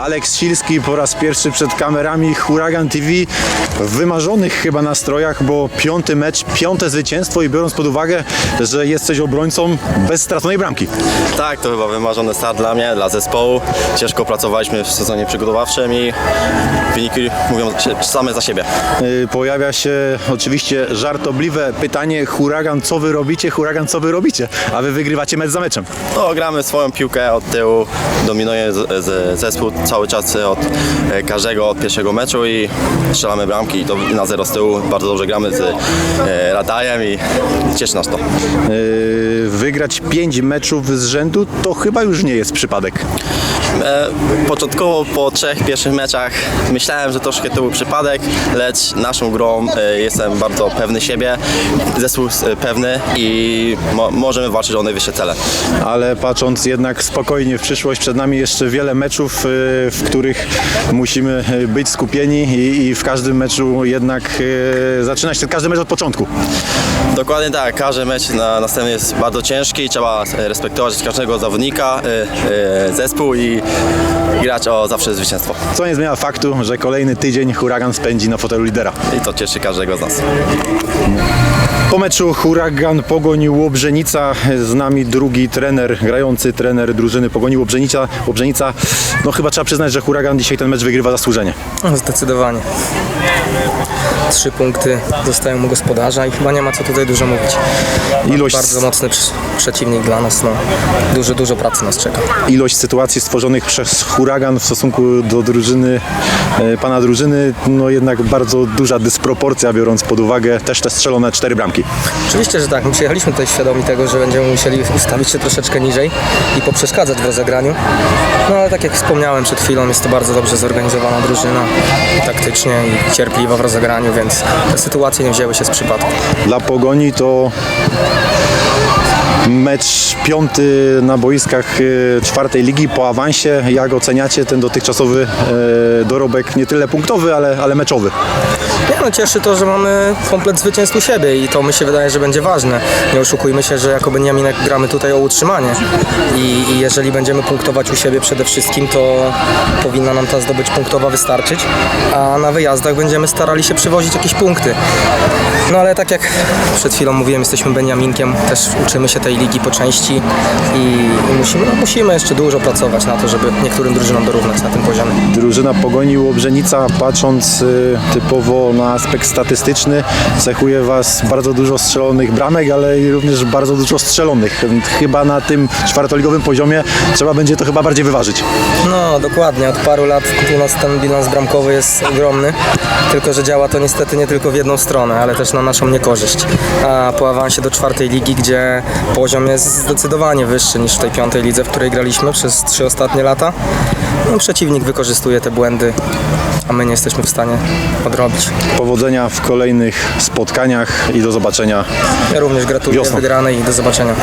Aleks Silski po raz pierwszy przed kamerami Huragan TV w wymarzonych chyba nastrojach, bo piąty mecz, piąte zwycięstwo i biorąc pod uwagę, że jesteś obrońcą bez straconej bramki. Tak, to chyba wymarzony start dla mnie, dla zespołu. Ciężko pracowaliśmy w sezonie przygotowawczym i wyniki mówią same za siebie. Yy, Pojawia się oczywiście żartobliwe pytanie Huragan, co wy robicie? Huragan, co wy robicie? A wy wygrywacie mecz za meczem. No, gramy swoją piłkę od tyłu, dominuje zespół cały czas od e, każdego, od pierwszego meczu i strzelamy bramki i to na zero z tyłu. Bardzo dobrze gramy z e, Radajem i cieszy nas to. Yy, Wygrać pięć meczów z rzędu to chyba już nie jest przypadek. E, początkowo po trzech pierwszych meczach myślałem, że troszkę to był przypadek, lecz naszą grą e, jestem bardzo pewny siebie, zespół jest e, pewny i mo- możemy walczyć o najwyższe cele. ale patrząc jednak spokojnie w przyszłość, przed nami jeszcze wiele meczów, y, w których musimy y, być skupieni i, i w każdym meczu jednak y, zaczyna się każdy mecz od początku. Dokładnie tak, każdy mecz na następny jest bardzo ciężki i trzeba e, respektować każdego zawodnika, e, e, zespół i grać o zawsze zwycięstwo. Co nie zmienia faktu, że kolejny tydzień huragan spędzi na fotelu lidera. I to cieszy każdego z nas. Po meczu huragan Pogoń Łobrzenica, z nami drugi trener, grający trener drużyny Pogoni Łobrzenica. Łobrzenica, no chyba trzeba przyznać, że huragan dzisiaj ten mecz wygrywa zasłużenie. No, Zdecydowanie. Trzy punkty zostają u gospodarza i chyba nie ma co tutaj dużo mówić. Ilość- Bardzo mocny przy- przeciwnik dla nas. No. Dużo, dużo pracy nas czeka. ilość sytuacji stworzonych przez huragan w stosunku do drużyny, e, pana drużyny, no jednak bardzo duża dysproporcja, biorąc pod uwagę też te strzelone cztery bramki. Oczywiście, że tak. My przyjechaliśmy tutaj świadomi tego, że będziemy musieli ustawić się troszeczkę niżej i poprzeszkadzać w rozegraniu. No ale tak jak wspomniałem przed chwilą, jest to bardzo dobrze zorganizowana drużyna taktycznie i cierpliwa w rozegraniu, więc te sytuacje nie wzięły się z przypadku. Dla Pogoni to mecz piąty na boiskach e, czwartej ligi po awansie. Jak oceniacie ten dotychczasowy e, dorobek, nie tyle punktowy, ale, ale meczowy? No, cieszy to, że mamy komplet zwycięstw u siebie i to mi się wydaje, że będzie ważne. Nie oszukujmy się, że jako Beniaminek gramy tutaj o utrzymanie I, i jeżeli będziemy punktować u siebie przede wszystkim, to powinna nam ta zdobycz punktowa wystarczyć, a na wyjazdach będziemy starali się przywozić jakieś punkty. No ale tak jak przed chwilą mówiłem, jesteśmy Beniaminkiem, też uczymy się tej ligi po części i, i musimy, no, musimy jeszcze dużo pracować na to, żeby niektórym drużynom dorównać na tym poziomie. Drużyna Pogoni Łobrzenica, patrząc y, typowo na aspekt statystyczny, cechuje Was bardzo dużo strzelonych bramek, ale również bardzo dużo strzelonych. Chyba na tym czwartoligowym poziomie trzeba będzie to chyba bardziej wyważyć. No, dokładnie. Od paru lat u nas ten bilans bramkowy jest ogromny, tylko że działa to niestety nie tylko w jedną stronę, ale też na naszą niekorzyść. A po awansie do czwartej ligi, gdzie poziom jest zdecydowanie wyższy niż w tej piątej lidze, w której graliśmy przez trzy ostatnie lata, no, przeciwnik wykorzystuje te błędy, a my nie jesteśmy w stanie odrobić. Powodzenia w kolejnych spotkaniach i do zobaczenia. Ja również gratuluję Wiosną. wygranej i do zobaczenia.